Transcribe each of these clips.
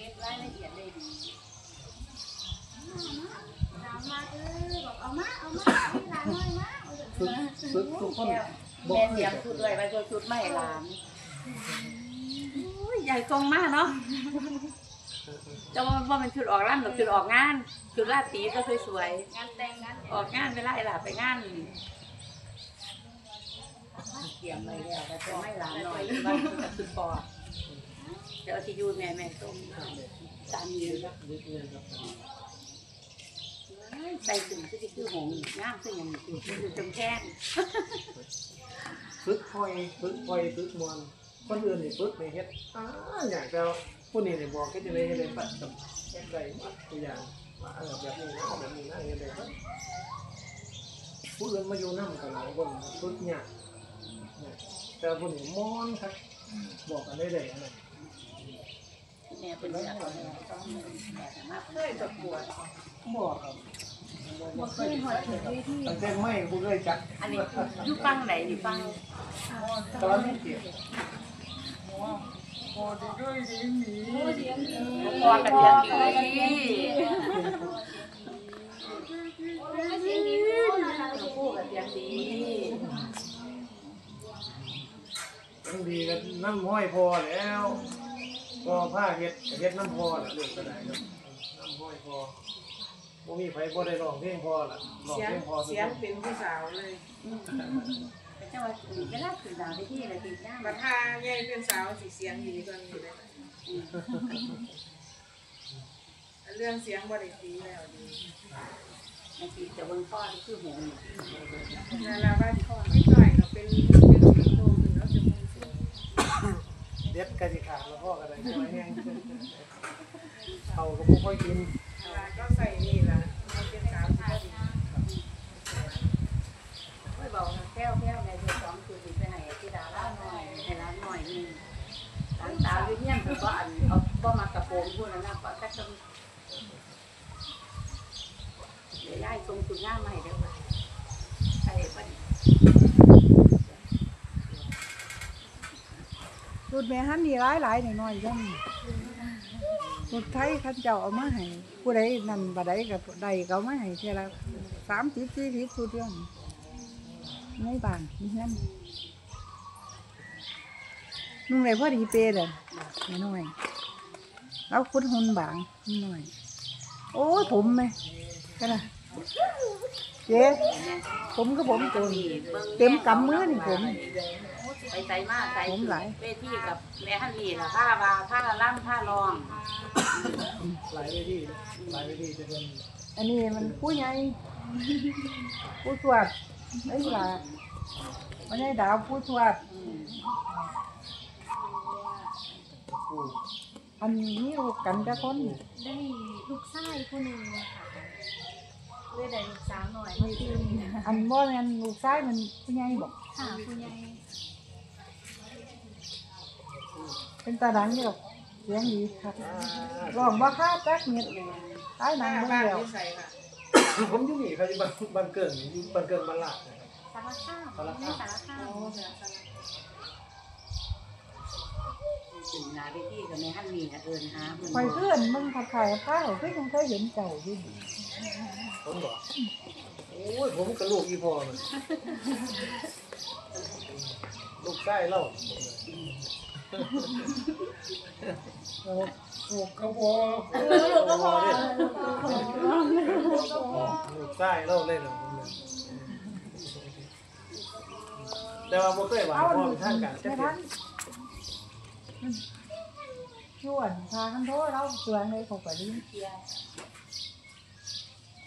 ก็บรายละเอียดได้ดีถามมาเออบอกเอามาเอามาให้หลานหน่อยมาเอาเถอะฝึกฝึกทุกคนแม่บอกแม่เสียงชุดด้วยไปชุดไม่หลานอุ้ยใหญ่ตรงมากเนาะจะว่าว่ามันชุดออกร้านหรือชุดออกงานชุดราตรีก็สวยงานแต่งงานๆออกงานเวลาไอ้หลานไปงานเตรียมไปแล้วแต่จะไม่หลานหน่อยว่าจะชุดปอ เดี๋ยวเอาที่อยูแม่แม่ต้มสามีใส่ถึงที่คือหงส์งามซึ่งยังอยู่คือจงแจ้งฝึกคอยฝึกคอยฝึกมวนคนอื่นนี่ฝึกในเฮ็ดอ่าอย่ากจะผู้นี้นี่บอกแค่จะได้เฮ็ดได้ปัดกับเฮ็ดได้หมดตัวอย่างว่าเออแบบนี้นะแบบนี้นะเฮ็ดได้ปัดผู้อื่นมาอยู่น้ำกันหลายคนฝึกยากเนี่ยแต่ผู้นี้มอนครับบอกกันได้เลยนนั้น แม่เป็นเจ้าของแม่ต้องแม่สามารถเคยประกวดบอกครับบ่เคยหอดถึงเวทีตั้งแต่ไม่ผู้เคยจักอันนี้อยู่ฟังไหนอยู่ฟังตอนนี้เกี่ยวโอ้เสียงดีพอกับเสียงดีโอ้เสียงดีนะคะคู่กับเสียงดีต้องดีกันน้ำห้อยพอแล้ว พอผ้าเฮ็ดก็เฮ็ดน้ำพอละเรื่องก็ได้ครับน้ำห้อยพอบ่มีไผบ่ได้ร้องเพลงพอละร้องเสียเพงลงพอทุกเสียคงนเป็นผู้สาวเลยเป็นเจ้าว่าเวลาคือดาวที่ที่อะไรติดย่างบัดถ้าใหญ่เป็นสาวสิเสียงดีกว่านี้เลยเรื่องเสียงบ่ได้ตีแล้วดีบางทีจะเบิ่งพ่อที่คือหงนาลาบ้านพ่อนิดหน่อยก็เป็นเป็นสีโตขึ้นแล้วจะมุ่งสูง เด็ดกระสิขาดแล้วพ่อก็ได้ช่วยแห้งเขาก็บ่ค่อยกินก็ใส่นี่ละมันเป็นสาวที่ก็ดีไม่บอกแก้วแก้วในเดือนสองคือสิไปให้ที่ดาล่าหน่อยให้ร้านหน่อยนึงร้านสาวยู่เนี่ยคือว่าอันเอาบ่มากระโปรงพูดแล้วนะก็แค่ต้องเดี๋ยวย้ายทรงคุณง่ามมาให้เด้อใช่ป่ะ รถแม่ฮันนี่หลายหลายหน่อยหน่อยจังรถไทยข้าเจ้าเอามาให้ผู้ใดนั่นบ่ได้ก็ได้ก็เอามาให้เท่าละสามสิบสี่สิบสุดเรื่องในบ้านนี่นั่นนุ่งไรพอดีเปรเลยไม่น้อยแล้วคุดหุ่นบางหน่อย โอ้ผมไหมกันนะ เจ๊ผมก็ผมโกนเต็มกำมือนี่ผม ไปใส่มากใส่ผมหลาย เวทีกับแม่ฮันนี่ล่ะผ้าบาผ้าล่ำผ้ารองหลายเวทีหลายเวทีจะเป็นอันนี้มันผู้ใหญ่ผู้สวดไอ้หล่ะไม่ใช่ดาวผู้สวดผู้อันนี้ลูกกันจะคนได้ลูกชายผู้หนึ่งค่ะ เลยได้ลูกสาวหน่อยมาตีอันบ่แม่นลูกชายมันผู้ใหญ่บอกค่ะผู้ใหญ่เป็นตาดังอยู่หรอกเสียงดีครับร้องบ่ค่าจักเม็ดตายหนับ้างนเบิ่งบ้านแล้วที่ใส่ค่ะผมอยู่นี่ครับอยู่บ้านบ้านเกิดอยู่บ้านเกิดบ้านลาดนะครับ สารคามไม่สารคามโอ้เสียสละถึงนาเวทีกับแม่ฮันนี่เอิญหาเพิ่น คอยเพื่อนมึงขับขายข้าวคือยังเคยเห็นเจ้าอยู่นี่ ผมบอกโอ้ยผมกับลูกอีพ่อมันลูกใต้เล่าโอ้โหกระบอกเออลูกก็พอลูกใต้เล่าเล่นหรอผมเนี่ยแต่ว่าบ่เคยหวานเอาพ่อหนูเป็นทางการจัไม่กเทื่ทัอนชวนพากันโทษเราเปลืองเลยเขาก็ดิ้น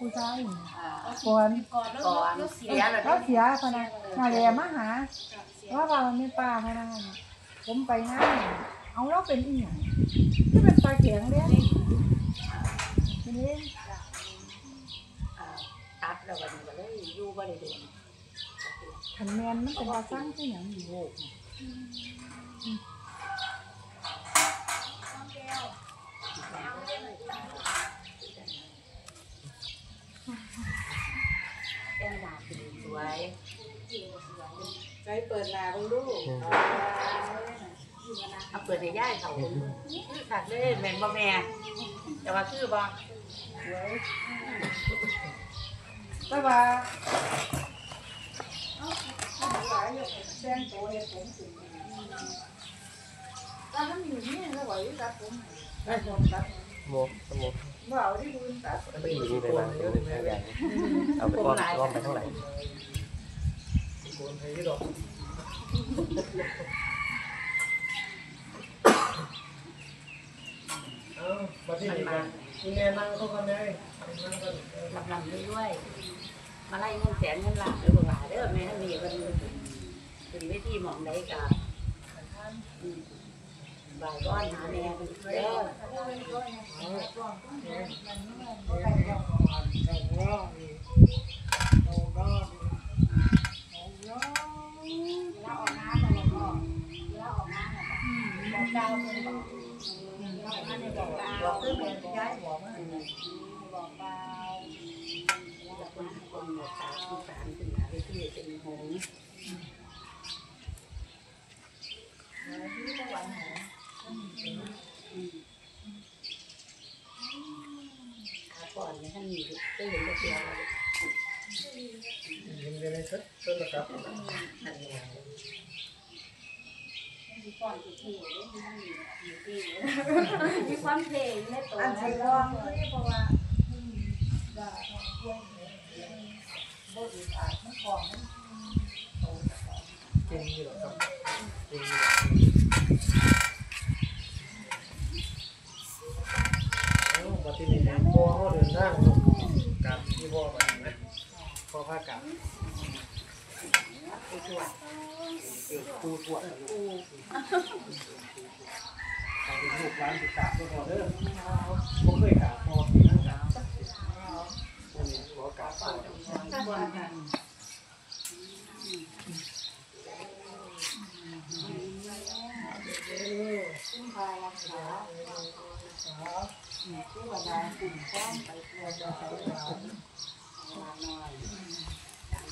ผู้ชายนี่อ่าก่อนก่อนแล้วก่อนแล้วเสียเสียแล้วเขาเสียพนักนาแลมาหาเสียว่าว่ามันไม่ป้าพนักผมไปงานเอาเราเป็นอีหยังที่เป็นตาแข็งเลี้ยงเป็นเลี้ยงอ่าตัดแล้ววันนี้ก็เลยอยู่บ่ได้โดนขันแมนมันเป็นว่าสร้างที่หยังอยู่โลกน่ะ แก้มดาคือส วยใจเปิดหน้าเบิ่งดูอยู่กันนะเอาเปิดให้ย่ายเขาคือขาดเลยแม่นบ่แม่แต่ว่าคือบ่แต่ว่าเอาเอาหลายอย่างแดงโตเฮ็ดผมสิถ้ามันอยู่นี่แล้วไหวตัดผมได้ผมตัด โมสโมบ่เอาที่อื่นตัดไม่อยู่นี่ไปบ้างเดี๋ยวหนึ่งใหญ่เอาไปอ้อมอ้อมไปเท่าไหร่โกนให้ดอกเอาบัดนี้นี่กันมีแม่นั่งเข้ากันได้นั่งกันเออลำลำด้วยๆมาไล่เงินแสนเงินล้านเด้อบ่ว่าเด้อแม่ท่านนี่เพิ่นเป็นเวทีหมองใดก็อืมบ่ายก้อนหาแม่เพิ่นเด้อ บอกคือแม่ย้ายบอกมา บอกเบาแล้วคนคนหมดตาที่สามถึงหาเวทีเป็นหงส์ขาก่อนเนี่ยท่านมีได้เห็นก็เสียแล้ว ยินดีเลยครับต้นนะครับ มีความเพลงในตัวอันนะสิลองคือเพราะว่าอืมว่าพวกนี้บ่ดีอาจมันของมันจริงอยู่หรอครับจริงอยู่หรอเอาบัดนี้นี่พ่อเขาเดินทางกลับที่พ่อไปนะพ่อพากลับ ไปตรวจปูตรวจลูกไปเป็นลูกร้านติดตามก็พอเด้อผมเคยกราบพ่อที่นั่งกราบอันนี้ขอกราบพ่อ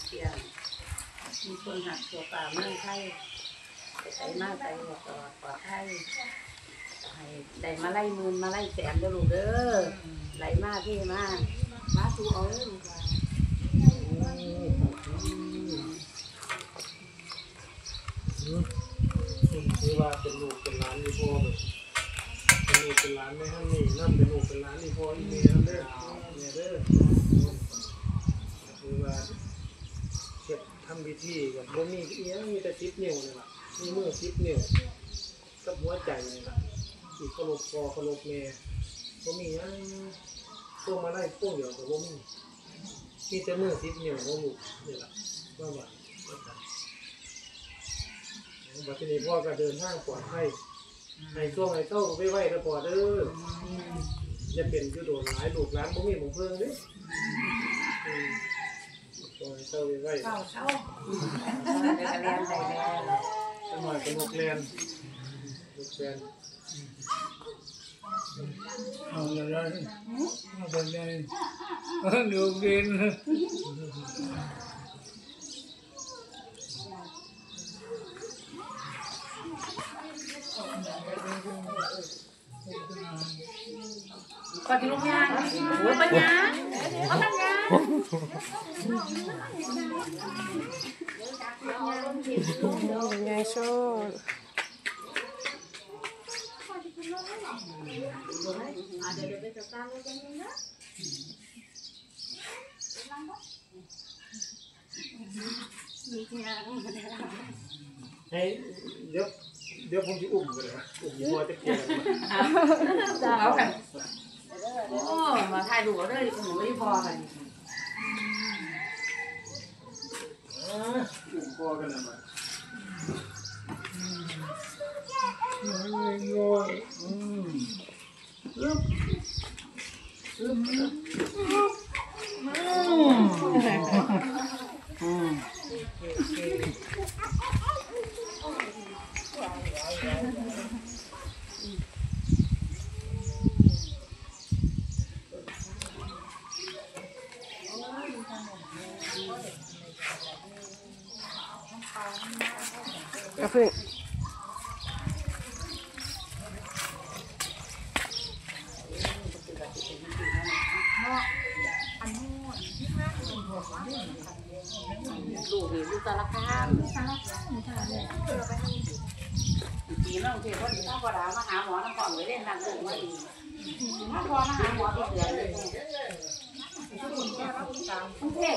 เสียง มีคนหักตัวป่าเมืองไทยไปมาใส่หัวตลอดปลอดภัยให้ได้มาไล่มืนมาไล่แสนเด้อลูกเด้อไหลมาที่มามาสูเอาเด้อลูกว่าคือว่าเป็นลูกเป็นหลานอีพ่อแบบเป็นลูกเป็นหลานไม่ห้นี่นั่นเป็นลูกเป็นหลานอีพ่ออีเมย์นั่นเด้อเมย์เด้อคือว่า ทำพิธีกับบ่มีเอี้ยงมีแต่ติดนิ้วนี่ล่ะมีมือติดนิ้วกับหัวใจนี่ล่ะอีกเคารพพ่อเคารพแม่บ่มีหยังพวกมาได้พวกเดียวก็บ่มีมีแต่มือติดนิ้วของลูกนี่ล่ะว่าว่าว่ากันบัดนี้พ่อก็เดินทางปลอดภัยให้ช่วงให้เต้าไปไว้ก็พอเด้อจะเป็นคือโดนหลายลูกหลานบ่มีหมองเพิ่งเด้ อืมช่วงให้เต้าไปไว้เช้าเช้าเดี๋ยวก็เรียนได้แล้วจังหน่อยเป็นลูกเรียนลูกเรียนเอาอะ ไรเอาไปเลยดูกินก่อนที่ลูกยาง โอ้ยปัญญ พึ่งลูกนี่ลูกสารคามสารคามจ้าเลยปีน้องเทพคนต้องกระดามาหาหมอน้ำก่อนไว้เล่นดังเลยว่าดีมาพอมาหาหมอตัวเดียวเลยคุณเทพ